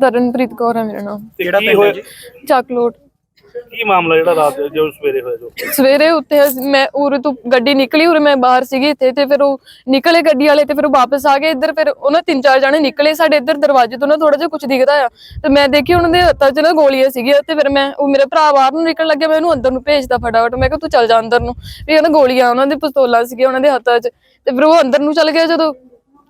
ਤਰਨਪ੍ਰੀਤ ਕੌਰ ਹੈ ਮੇਰਾ ਨਾਮ। ਤੇ ਕਿਹੜਾ ਕੀ ਪਿੰਡ ਹੋਇਆ ਹੈ ਜੀ ਚੱਕਲੋਟ ਕੀ ਮਾਮਲਾ ਜਿਹੜਾ ਰਾਤ ਜੋ ਸਵੇਰੇ ਹੋਇਆ ਜੋ? ਸਵੇਰੇ ਉੱਤੇ ਅਸੀਂ- ਮੈਂ ਉਰੇ ਤੋਂ ਗੱਡੀ ਨਿਕਲੀ ਉਰੇ ਮੈਂ ਬਾਹਰ ਸੀਗੀ ਇੱਥੇ ਤੇ ਫਿਰ ਉਹ ਨਿਕਲੇ ਗੱਡੀ ਵਾਲੇ ਤੇ ਫਿਰ ਉਹ ਵਾਪਸ ਆ ਗਏ। ਇੱਧਰ ਫਿਰ ਉਹਨਾਂ ਤਿੰਨ ਚਾਰ ਜਣੇ ਨਿਕਲੇ ਸਾਡੇ ਇੱਧਰ ਦਰਵਾਜ਼ੇ ਤੋਂ ਨਾ ਥੋੜਾ ਜਿਹਾ ਕੁਝ ਦਿਖਦਾ ਆ। ਤੇ ਮੈਂ ਦੇਖੀ ਉਹਨਾਂ ਦੇ ਹੱਥਾਂ 'ਚ ਨਾ ਗੋਲੀਆਂ ਸੀਗੀਆਂ ਤੇ ਫਿਰ ਮੈਂ ਉਹ ਮੇਰੇ ਭਰਾ ਬਾਹਰ ਨੂੰ ਨਿਕਲਣ ਲੱਗਿਆ ਮੈਂ ਉਹਨੂੰ ਅੰਦਰ ਨੂੰ ਭੇਜਦਾ ਫਟਾਫਟ। ਮੈਂ ਕਿਹਾ ਤੂੰ ਚੱਲ ਜਾ ਅੰਦਰ ਨੂੰ। ਵੀ ਉਹਨਾਂ ਗੋਲੀਆਂ ਉਹਨਾਂ ਦੇ ਪਿਸਤੌਲਾਂ ਸੀਗੀਆਂ ਉਹਨਾਂ ਦੇ ਹੱਥਾਂ 'ਚ। ਤੇ ਫਿਰ ਉਹ ਅੰਦਰ ਨੂੰ ਚੱਲ ਗਿਆ ਜਦੋਂ।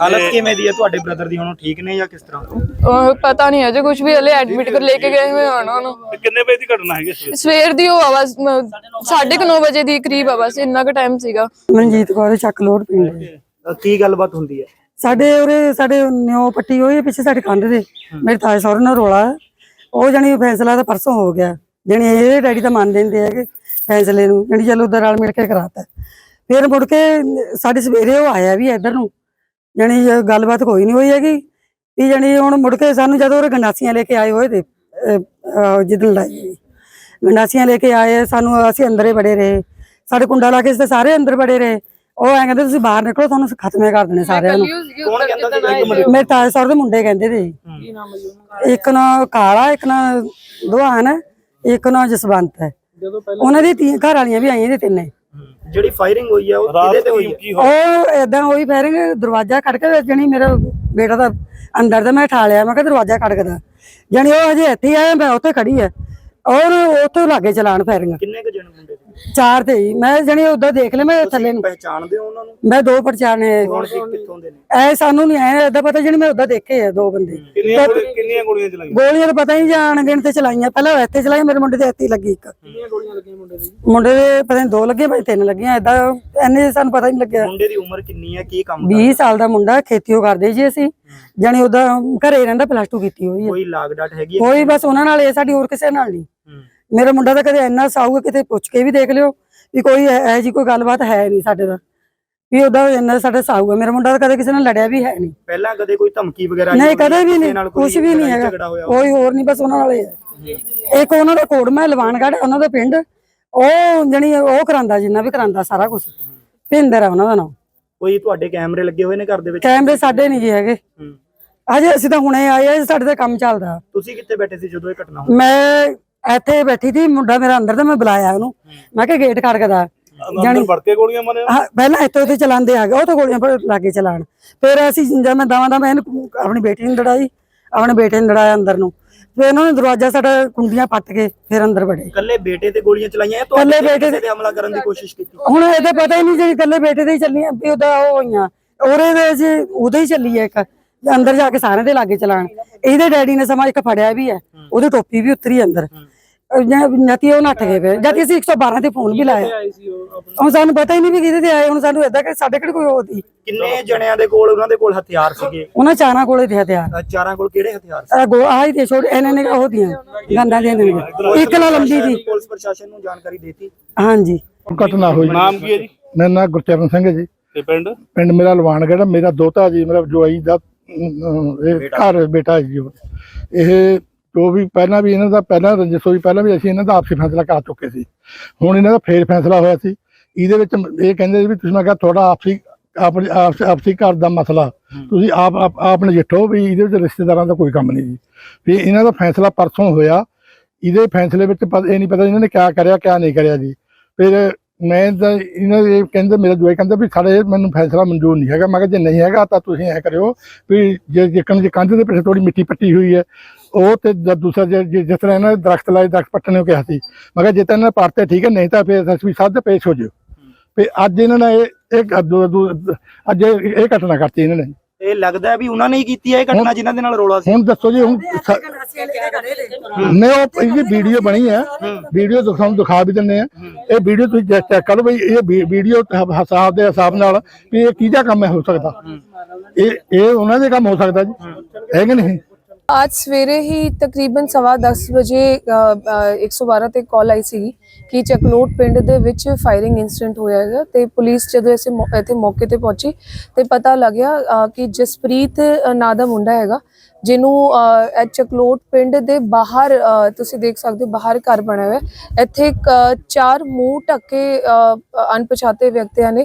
ਹਾਲਤ ਕਿਵੇਂ ਦੀ ਹੈ? ਤੁਹਾਡੇ ਬ੍ਰਦਰ ਦੀ ਹੁਣ ਠੀਕ ਨੇ ਜਾਂ ਕਿਸ ਤਰ੍ਹਾਂ? ਉਹ ਪਤਾ ਨਹੀਂ ਅਜੇ ਕੁਝ ਵੀ ਹਲੇ ਐਡਮਿਟ ਕਰ ਲੈ ਕੇ ਗਏ ਹੋਏ ਹਨ ਉਹਨੂੰ ਤੇ ਕਿੰਨੇ ਵਜੇ ਦੀ ਘਟਨਾ ਹੈਗੀ ਸਵੇਰੇ ਸਵੇਰ ਦੀ ਉਹ ਆਵਾਜ਼ 9:30 ਵਜੇ ਦੀ ਕਰੀਬ ਆ ਬਸ ਇੰਨਾ ਕੁ ਟਾਈਮ ਸੀਗਾ। ਮਨਜੀਤ ਕੌਰ ਚੱਕਲੋੜ ਪਿੰਡ। ਹੈ। ਅ, ਕੀ ਗੱਲਬਾਤ ਹੁੰਦੀ ਹੈ? ਸਾਡੇ ਉਰੇ ਸਾਡੇ ਨਿਓ ਪੱਟੀ ਹੋਈ ਹੈ ਪਿੱਛੇ ਸਾਡੇ ਕੰਧ ਦੇ ਮੇਰੇ ਤਾਏ ਸਹੁਰੇ ਨਾਲ ਰੋਲਾ ਹੈ। ਉਹ ਜਣੀ ਫੈਸਲਾ ਤਾਂ ਪਰਸੋਂ ਹੋ ਗਿਆ। ਜਣੀ ਇਹ ਡੈਡੀ ਤਾਂ ਮੰਨ ਦਿੰਦੇ ਹੈਗੇ ਫੈਸਲੇ ਨੂੰ। ਜਣੀ ਚਲੋ ਉਧਰ ਨਾਲ ਮਿਲ ਕੇ ਕਰਾਤਾ। ਫਿਰ ਮੁੜ ਕੇ ਸਾਡੇ ਸਵੇਰੇ ਉਹ ਆਇਆ ਵੀ ਇੱਧਰ ਨੂੰ। ਜਣੀ ਗੱਲਬਾਤ ਕੋਈ ਨਹੀਂ ਹੋਈ ਹੈਗੀ ਵੀ ਜਣੀ ਹੁਣ ਮੁੜ ਕੇ ਸਾਨੂੰ ਜਦੋਂ ਉਹ ਗੰਡਾਸੀਆਂ ਲੈ ਕੇ ਆਏ ਹੋਏ ਤੇ ਜਿੱਦਣ ਲਾਈ ਗੰਡਾਸੀਆਂ ਲੈ ਕੇ ਆਏ ਸਾਨੂੰ ਅਸੀਂ ਅੰਦਰੇ ਬੜੇ ਰਹੇ। ਸਾਡੇ ਕੁੰਡਾ ਲਾ ਕੇ ਅਸੀਂ ਤਾਂ ਸਾਰੇ ਅੰਦਰ ਬੜੇ ਰਹੇ। ਉਹ ਐਂ ਕਹਿੰਦੇ ਤੁਸੀਂ ਬਾਹਰ ਨਿਕਲੋ ਤੁਹਾਨੂੰ ਖਤਮੇ ਕਰ ਦੇਣੇ ਸਾਰਿਆਂ ਨੂੰ। ਕੌਣ ਕਹਿੰਦਾ ਸੀ ਇੱਕ ਮਿੰਟ? ਮੇਰੇ ਤਾਏ ਸਰ ਦੇ ਮੁੰਡੇ ਕਹਿੰਦੇ ਤੇ ਇੱਕ ਨਾ ਕਾਲਾ ਇੱਕ ਨਾ ਦੁਹਾਨ ਇੱਕ ਨਾ ਜਸਵੰਤ ਹੈ। ਉਹਨਾਂ ਦੀ ਤਿੰਨ ਘਰ ਵਾਲੀਆਂ ਵੀ ਆਈਆਂ ਨੇ ਤਿੰਨੇ। ਜਿਹੜੀ ਫਾਇਰਿੰਗ ਹੋਈ ਹੈ ਉਹ ਕਿਹਦੇ ਤੇ ਹੋਈ ਕੀ ਹੈ ਕੀ ਹੋਇਆ ਉਹ ਏਦਾਂ ਹੋਈ ਫੈਰਿੰਗ ਦਰਵਾਜ਼ਾ ਖੜਕ ਜਣੀ ਮੇਰਾ ਬੇਟਾ ਦਾ ਅੰਦਰ ਦਾ ਮੈਂ ਠਾ ਲਿਆ ਮੈਂ ਕਿਹਾ ਦਰਵਾਜ਼ਾ ਖੜਕਦਾ ਜਣੀ ਉਹ ਹਜੇ ਇੱਥੇ ਹੀ ਆਇਆ ਮੈਂ ਉੱਥੇ ਖੜੀ ਹੈ ਔਰ ਉੱਥੋਂ ਲਾਗੇ ਚਲਾਣ ਫੈਰਿੰਗ ਕਿੰਨੇ ਕੁ ਜਣ ਮੁੰਡੇ? ਚਾਰ ਤੇ ਹੀ ਮੈਂ ਜਣੀ ਉਦਾਂ ਦੇਖ ਲਿਆ ਮੈਂ ਥੱਲੇ ਨੂੰ। ਪਹਿਚਾਣਦੇ ਹੋ ਉਹਨਾਂ ਨੂੰ? ਮੈਂ ਦੋ ਪਰਚਾਣੇ ਕੌਣ ਸੀ ਕਿੱਥੋਂ ਦੇ ਨੇ? ਐ ਸਾਨੂੰ ਨਹੀਂ ਐ ਏਦਾਂ ਪਤਾ ਜਣੀ ਮੈਂ ਉਦਾਂ ਦੇਖੇ ਆ ਦੋ ਬੰਦੇ। ਕਿੰਨੀਆਂ ਗੋਲੀ- ਕਿੰਨੀਆਂ ਗੋਲੀਆਂ ਚਲਾਈਆਂ? ਗੋਲੀਆਂ ਤਾਂ ਪਤਾ ਹੀ ਨਹੀਂ ਜਾਣ ਗਿਣ ਤੇ ਚਲਾਈਆਂ। ਪਹਿਲਾਂ ਇੱਥੇ ਚਲਾਈ ਮੇਰੇ ਮੁੰਡੇ ਦੇ ਇੱਥੇ ਹੀ ਲੱਗੀ ਇੱਕ। ਕਿੰਨੀਆਂ ਗੋਲੀਆਂ ਲੱਗੀਆਂ ਮੁੰਡੇ ਦੀ? ਮੁੰਡੇ ਦੇ ਪਤਾ ਨਹੀਂ ਦੋ ਲੱਗੇ ਭਾਈ ਤਿੰਨ ਲੱਗੀਆਂ। ਏਦਾਂ ਐਨੇ ਸਾਨੂੰ ਪਤਾ ਹੀ ਨਹੀਂ ਲੱਗਿਆ। ਮੁੰਡੇ ਦੀ ਉਮਰ ਕਿੰਨੀ ਹੈ ਕੀ ਕੰਮ 20 ਸਾਲ ਦਾ ਮੁੰਡਾ ਖੇਤੀਓ ਕਰਦੇ ਜੀ ਅਸੀਂ। ਜਾਣੀ ਉਹਦਾ ਘਰੇ ਰਹਿੰਦਾ ਪਲੱਸ 2 ਕੀਤੀ ਹੋਈ ਹੈ ਕੋਈ ਲਾਗ ਡਾਟ ਹੈਗੀ ਹੈ ਕੋਈ ਬਸ ਉਹਨਾਂ ਨਾਲ ਇਹ ਸਾਡੀ ਹੋਰ ਕਿਸੇ ਨਾਲ ਨਹੀਂ ਹੂੰ। ਮੇਰਾ ਮੁੰਡਾ ਤਾਂ ਕਦੇ ਇੰਨਾ ਸਾਊ ਹੈ, ਕਿਤੇ ਪੁੱਛ ਕੇ ਵੀ ਦੇਖ ਲਿਓ ਵੀ ਕੋਈ ਇਹ ਜੀ ਕੋਈ ਗੱਲਬਾਤ ਹੈ ਨਹੀਂ ਸਾਡੇ ਦਾ ਵੀ ਉਹਦਾ ਇੰਨਾ ਸਾਡਾ ਸਾਊ ਹੈ ਮੇਰਾ ਮੁੰਡਾ ਤਾਂ ਕਦੇ ਕਿਸੇ ਨਾਲ ਲੜਿਆ ਵੀ ਹੈ ਨਹੀਂ। ਪਹਿਲਾਂ ਕਦੇ ਕੋਈ ਧਮਕੀ ਵਗੈਰਾ ਨਹੀਂ? ਕਦੇ ਵੀ ਨਹੀਂ। ਕੁਝ ਵੀ ਨਹੀਂ ਹੈਗਾ? ਕੋਈ ਹੋਰ ਨਹੀਂ ਬਸ ਉਹਨਾਂ ਨਾਲ ਹੀ। ਹੈ ਇੱਕ ਉਹਨਾਂ ਦਾ ਕੋੜਮਾ ਲਵਾਨਗੜ ਉਹਨਾਂ ਦਾ ਪਿੰਡ। ਉਹ ਜਣੀ ਉਹ ਕਰਾਂਦਾ ਜਿੰਨਾ ਵੀ ਕਰਾਂਦਾ ਸਾਰਾ ਕੁਝ ਭਿੰਦਰ ਆ ਉਹਨਾਂ ਦਾ ਨਾਮ। ਕੋਈ ਤੁਹਾਡੇ ਕੈਮਰੇ ਲੱਗੇ ਹੋਏ ਨੇ ਘਰ ਦੇ ਵਿੱਚ? ਕੈਮਰੇ ਸਾਡੇ ਨਹੀਂ ਜੀ ਹੈਗੇ। ਹੂੰ। ਅਜੇ ਅਸੀਂ ਤਾਂ ਹੁਣੇ ਆਏ ਆ ਸਾਡੇ ਦਾ ਕੰਮ ਚੱਲਦਾ। ਤੁਸੀਂ ਕਿੱਥੇ ਬੈਠੇ ਸੀ ਜਦੋਂ ਇਹ ਘਟਨਾ ਹੋਈ? ਮੈਂ ਇੱਥੇ ਬੈਠੀ ਸੀ ਮੁੰਡਾ ਮੇਰਾ ਅੰਦਰ ਤੇ ਮੈਂ ਬੁਲਾਇਆ ਉਹਨੂੰ। ਮੈਂ ਕਿਹਾ ਗੇਟ ਖੜਕਦਾ ਅੰਦਰ ਵੜ ਕੇ ਗੋਲੀਆਂ ਮਾਰੀਆਂ? ਹਾਂ, ਪਹਿਲਾਂ ਇੱਥੋਂ ਇੱਥੇ ਚਲਾਉਂਦੇ ਆ ਗਏ ਉਹ ਤਾਂ ਗੋਲੀਆਂ ਪਰ ਲਾਗੇ ਚਲਾਣ ਫਿਰ ਅਸੀਂ ਜਦ ਮੈਂ ਦਵਾਂ ਦਾ ਮੈਂ ਆਪਣੀ ਬੇਟੀ ਨੂੰ ਲੜਾਈ ਆਪਣੇ ਬੇਟੇ ਨੂੰ ਲੜਾਇਆ ਅੰਦਰ ਨੂੰ। ਫਿਰ ਇਹਨਾਂ ਨੇ ਦਰਵਾਜ਼ਾ ਸਾਡਾ ਕੁੰਡੀਆਂ ਪੱਟ ਕੇ ਫਿਰ ਅੰਦਰ ਵੜੇ। ਇਕੱਲੇ ਬੇਟੇ ਤੇ ਗੋਲੀਆਂ ਚਲਾਈਆਂ ਇਕੱਲੇ ਤੁਹਾਡੇ ਬੇਟੇ ਤੇ ਹਮਲਾ ਕਰਨ ਦੀ ਕੋਸ਼ਿਸ਼ ਕੀਤੀ? ਹੁਣ ਇਹਦਾ ਪਤਾ ਹੀ ਨਹੀਂ ਜੇ ਇਕੱਲੇ ਬੇਟੇ ਦੇ ਹੀ ਚੱਲੀਆਂ ਵੀ ਉਹਦਾ ਉਹ ਹੋਈਆਂ। ਉਹਦੇ ਦੇ ਜੀ ਉਹਦੇ ਹੀ ਚੱਲੀ ਹੈ ਇੱਕ। ਅੰਦਰ ਜਾ ਕੇ ਸਾਰਿਆਂ ਦੇ ਲਾਗੇ ਚਲਾਣ ਇਹਦੇ ਡੈਡੀ ਨੇ ਸਮਾਂ ਇੱਕ ਫੜਿਆ ਵੀ ਹੈ। ਉਹਦੀ ਟੋਪੀ ਵੀ ਉਤਰੀ ਅੰਦਰ। ਜਤੀ ਉਹ ਨੱਠ ਗਏ ਫਿਰ। ਜਦ ਅਸੀਂ 112 ਤੇ ਫੋਨ ਵੀ ਲਾਇਆ। ਹੁਣ ਸਾਨੂੰ ਪਤਾ ਹੀ ਨਹੀਂ ਵੀ ਕਿਹਦੇ ਤੇ ਆਏ। ਹੁਣ ਸਾਨੂੰ ਏਦਾਂ ਕਿ ਸਾਡੇ ਕਿਹੜੇ ਕੋਈ ਹੋਦੀ ਕਿੰਨੇ ਜਣਿਆਂ ਦੇ ਕੋਲ ਉਹਨਾਂ ਦੇ ਕੋਲ ਹਥਿਆਰ ਸੀਗੇ? ਉਹਨਾਂ ਚਾਰਾਂ ਕੋਲੇ ਤੇ ਹਥਿਆਰ। ਚਾਰਾਂ ਕੋਲ ਕਿਹੜੇ ਹਥਿਆਰ ਸੀ? ਗੋ ਆਹ ਹੀ ਤੇ ਛੋੜ ਇਹਨਾਂ ਨੇ ਉਹ ਦੀਆਂ ਗੰਦਾਂ ਦੀਆਂ ਨੇ ਇੱਕ ਨਾਲ ਲੰਬੀ ਦੀ। ਪੁਲਿਸ ਪ੍ਰਸ਼ਾਸਨ ਨੂੰ ਜਾਣਕਾਰੀ ਦਿੱਤੀ? ਹਾਂਜੀ। ਘਟਨਾ ਹੋਈ ਨਾਮ ਕੀ ਹੈ ਜੀ? ਮੇਰਾ ਨਾਮ ਗੁਰਚਰਨ ਸਿੰਘ ਹੈ ਜੀ। ਤੇ ਪਿੰਡ? ਪਿੰਡ ਮੇਰਾ ਲਵਾਨਗੜ੍ਹ ਮੇਰਾ ਦੋਤਾ ਜੀ ਮੇਰਾ ਜਵਾਈ ਦਾ ਇਹ ਘਰ ਬੇਟਾ ਹੈ ਜੀ। ਇਹ ਜੋ ਵੀ ਪਹਿਲਾਂ ਵੀ ਇਹਨਾਂ ਦਾ ਪਹਿਲਾਂ ਰੰਜਿਸ਼ ਹੋਈ ਪਹਿਲਾਂ ਵੀ ਅਸੀਂ ਇਹਨਾਂ ਦਾ ਆਪਸੀ ਫੈਸਲਾ ਕਰ ਚੁੱਕੇ ਸੀ। ਹੁਣ ਇਹਨਾਂ ਦਾ ਫੇਰ ਫੈਸਲਾ ਹੋਇਆ ਸੀ। ਇਹਦੇ ਵਿੱਚ ਇਹ ਕਹਿੰਦੇ ਵੀ ਤੁਸੀਂ ਮੈਂ ਕਿਹਾ ਤੁਹਾਡਾ ਆਪਸੀ ਆਪਣੀ ਆਪਸ- ਘਰ ਦਾ ਮਸਲਾ। ਤੁਸੀਂ ਆਪ ਆਪ ਨਜਿੱਠੋ ਵੀ ਇਹਦੇ ਵਿੱਚ ਰਿਸ਼ਤੇਦਾਰਾਂ ਦਾ ਕੋਈ ਕੰਮ ਨਹੀਂ ਜੀ। ਵੀ ਇਹਨਾਂ ਦਾ ਫੈਸਲਾ ਪਰਸੋਂ ਹੋਇਆ। ਇਹਦੇ ਫੈਸਲੇ ਵਿੱਚ ਇਹ ਨਹੀਂ ਪਤਾ ਇਹਨਾਂ ਨੇ ਕਿਆ ਕਰਿਆ ਕਿਆ ਨਹੀਂ ਕਰਿਆ ਜੀ। ਫਿਰ ਮੈਂ ਤਾਂ ਇਹਨਾਂ ਦੇ ਕਹਿੰਦੇ ਮੇਰਾ ਜਵਾਈ ਕਹਿੰਦਾ ਵੀ ਸਾਡੇ ਮੈਨੂੰ ਫੈਸਲਾ ਮਨਜ਼ੂਰ ਨਹੀਂ ਹੈਗਾ। ਮੈਂ ਕਿਹਾ ਜੇ ਨਹੀਂ ਹੈਗਾ ਤਾਂ ਤੁਸੀਂ ਐ ਕਰਿਓ ਵੀ ਜੇ ਜਿੱਕਣ ਜੇ ਕੰਧ ਦੇ ਪਿੱਛੇ ਥੋੜੀ ਮਿੱਟੀ ਪੱਟੀ ਹੋਈ ਹੈ ਉਹ ਤੇ ਦੂਸਰਾ ਜਿਸ ਤਰ੍ਹਾਂ ਇਹਨਾਂ ਨੇ ਦਰਖਤ ਲਾਏ ਦਰਖਤ ਪੱਟਣੇ ਨੂੰ ਕਿਹਾ ਸੀ। ਮੈਂ ਕਿਹਾ ਜੇ ਤਾਂ ਇਹਨਾਂ ਨੇ ਪੜਤੇ ਠੀਕ ਹੈ ਨਹੀਂ ਤਾਂ ਫਿਰ ਅਸੀਂ ਸੱਦ ਪੇਸ਼ ਹੋ ਜਿਓ। ਵੀ ਅੱਜ ਇਹਨਾਂ ਨੇ ਇਹ ਇਹ ਅੱਜ ਇਹ ਇਹ ਘਟਨਾ ਕਰਤੀ ਇਹਨਾਂ ਨੇ। ਇਹ ਲੱਗਦਾ ਵੀ ਉਹਨਾਂ ਨੇ ਹੀ ਕੀਤੀ ਹੈ ਇਹ ਘਟਨਾ ਜਿਨ੍ਹਾਂ ਦੇ ਨਾਲ ਰੋਲਾ ਸੀ। ਹੁਣ ਦੱਸੋ ਜੀ ਹੁਣ ਨਹੀਂ ਉਹ ਇਹਦੀ ਵੀਡੀਓ ਬਣੀ ਹੈ ਵੀਡੀਓ ਤੁਹਾਨੂੰ ਦਿਖਾ ਵੀ ਦਿੰਨੇ ਆ। ਇਹ ਵੀਡੀਓ ਤੁਸੀਂ ਚੈੱਕ ਕਰੋ ਬਈ ਇਹ ਵੀਡੀਓ ਹਿਸਾਬ ਦੇ ਹਿਸਾਬ ਨਾਲ ਵੀ ਇਹ ਕਿਹਦਾ ਕੰਮ ਹੈ ਹੋ ਸਕਦਾ। ਇਹ ਇਹ ਉਹਨਾਂ ਦੇ ਕੰਮ ਹੋ ਸਕਦਾ ਜੀ। ਹੈ ਕਿ ਨਹੀਂ? ਅੱਜ ਸਵੇਰੇ ਹੀ ਤਕਰੀਬਨ ਸਵਾ 10 ਵਜੇ ਅ, ਅ, 112 ਤੇ ਕਾਲ ਆਈ ਸੀ ਕਿ ਚਕਲੋਟ ਪਿੰਡ ਦੇ ਵਿੱਚ ਫਾਇਰਿੰਗ ਇਨਸੀਡੈਂਟ ਹੋਇਆ ਹੈਗਾ ਤੇ ਪੁਲਿਸ ਜਦੋਂ ਅਸੀਂ ਮੌ- ਇੱਥੇ ਮੌਕੇ ਤੇ ਪਹੁੰਚੀ ਤੇ ਪਤਾ ਲੱਗਿਆ ਕਿ ਜਸਪ੍ਰੀਤ ਨਾਂ ਦਾ ਮੁੰਡਾ ਹੈਗਾ ਜਿਹਨੂੰ ਇਹ ਚਕਲੋਟ ਪਿੰਡ ਦੇ ਬਾਹਰ ਤੁਸੀਂ ਦੇਖ ਸਕਦੇ ਹੋ ਬਾਹਰ ਘਰ ਬਣਿਆ ਹੋਇਆ ਇੱਥੇ ਇੱਕ, ਚਾਰ ਮੂੰਹ ਢੱਕੇ ਅਣਪਛਾਤੇ ਵਿਅਕਤੀਆਂ ਨੇ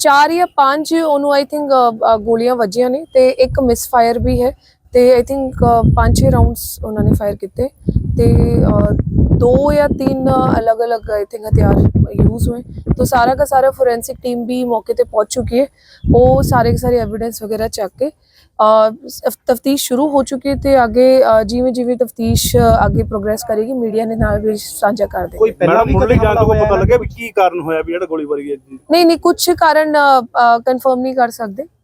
ਚਾਰ ਜਾਂ ਪੰਜ ਉਹਨੂੰ ਆਈ ਥਿੰਕ ਗੋਲੀਆਂ ਵੱਜੀਆਂ ਨੇ ਤੇ ਇੱਕ ਮਿਸ ਫਾਇਰ ਵੀ ਹੈ ਤੇ ਆਈ ਥਿੰਕ ਪੰਜ ਛੇ ਰਾਉਂਡਸ ਉਹਨਾਂ ਨੇ ਫਾਇਰ ਕੀਤੇ ਤੇ ਦੋ ਜਾਂ ਤਿੰਨ ਅਲੱਗ-ਅਲੱਗ ਆਈ ਥਿੰਕ ਹਥਿਆਰ ਯੂਜ਼ ਹੋਏ। तो ਸਾਰਾ का ਸਾਰਾ ਫੋਰੈਂਸਿਕ ਟੀਮ ਵੀ ਮੌਕੇ 'ਤੇ ਪਹੁੰਚ ਚੁੱਕੀ ਹੈ। ਉਹ ਸਾਰੇ के सारे एविडेंस वगैरह चेक के ਤਫਤੀਸ਼ ਸ਼ੁਰੂ ਹੋ ਚੁੱਕੀ ਹੈ ਤੇ ਅੱਗੇ ਜਿਵੇਂ ਜਿਵੇਂ ਤਫਤੀਸ਼ ਅੱਗੇ ਪ੍ਰੋਗਰੈਸ ਕਰੇਗੀ ਮੀਡੀਆ ਨੇ ਨਾਲ ਵੀ ਸਾਂਝਾ ਕਰ ਦੇਗਾ ਕੋਈ ਪਹਿਲਾਂ ਮੁੱਢਲੀ ਕਦੇ ਜਾਂਚ ਤੋਂ ਪਤਾ? ਲੱਗਿਆ ਵੀ ਕੀ ਕਾਰਨ ਹੋਇਆ ਵੀ ਜਿਹੜਾ ਗੋਲੀਬਾਰੀ ਹੈ ਨਹੀਂ ਨਹੀਂ ਕੁਝ ਕਾਰਨ ਕਨਫਰਮ ਨਹੀਂ ਕਰ ਸਕਦੇ।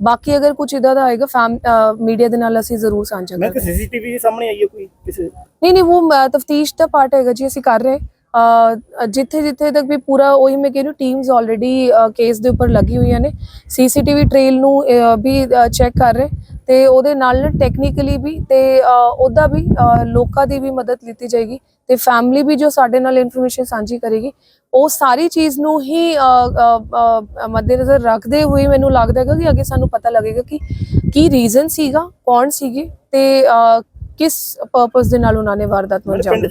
ਬਾਕੀ ਅਗਰ ਕੁਝ ਇਦਾਂ ਦਾ ਆਏਗਾ ਫੈਮ ਮੀਡੀਆ ਦੇ ਨਾਲ ਅਸੀਂ ਜ਼ਰੂਰ ਸਾਂਝਾ ਮੈਂ ਕਿ ਕਰਾਂਗੇ ਸੀਸੀਟੀਵੀ ਸਾਹਮਣੇ ਆਈ ਹੈ ਕੋਈ ਕਿਸੇ? ਨਹੀਂ ਨਹੀਂ ਉਹ ਤਫਤੀਸ਼ ਦਾ ਪਾਰਟ ਹੈਗਾ ਜੀ ਅਸੀਂ ਕਰ ਰਹੇ ਜਿੱਥੇ ਜਿੱਥੇ ਤੱਕ ਵੀ ਪੂਰਾ ਉਹੀ ਮੈਂ ਕਹਿ ਰਹੀ ਟੀਮਸ ਆਲਰੇਡੀ ਕੇਸ ਦੇ ਉੱਪਰ ਲੱਗੀ ਹੋਈਆਂ ਨੇ। ਸੀਸੀਟੀਵੀ ਟ੍ਰੇਲ ਨੂੰ ਵੀ ਚੈੱਕ ਕਰ ਰਹੇ। ਤੇ ਉਹਦੇ ਨਾਲ ਟੈਕਨੀਕਲੀ ਵੀ ਤੇ ਉਹਦਾ ਵੀ ਲੋਕਾਂ ਦੀ ਵੀ ਮਦਦ ਲਿੱਤੀ ਜਾਏਗੀ ਤੇ ਫੈਮਿਲੀ ਵੀ ਜੋ ਸਾਡੇ ਨਾਲ ਇਨਫੋਰਮੇਸ਼ਨ ਸਾਂਝੀ ਕਰੇਗੀ ਉਹ ਸਾਰੀ ਚੀਜ਼ ਨੂੰ ਹੀ ਮੱਦੇਨਜ਼ਰ ਰੱਖਦੇ ਹੋਏ ਮੈਨੂੰ ਲੱਗਦਾ ਹੈਗਾ ਕਿ ਅੱਗੇ ਸਾਨੂੰ ਪਤਾ ਲੱਗੇਗਾ ਕਿ ਕੀ ਰੀਜ਼ਨ ਸੀਗਾ ਕੌਣ ਸੀਗੇ ਤੇ ਕਿਸ ਪਰਪਸ ਦੇ ਨਾਲ ਉਹਨਾਂ ਨੇ ਵਾਰਦਾਤ ਨੂੰ ਅੰਜਾਮ ਦਿੱਤਾ।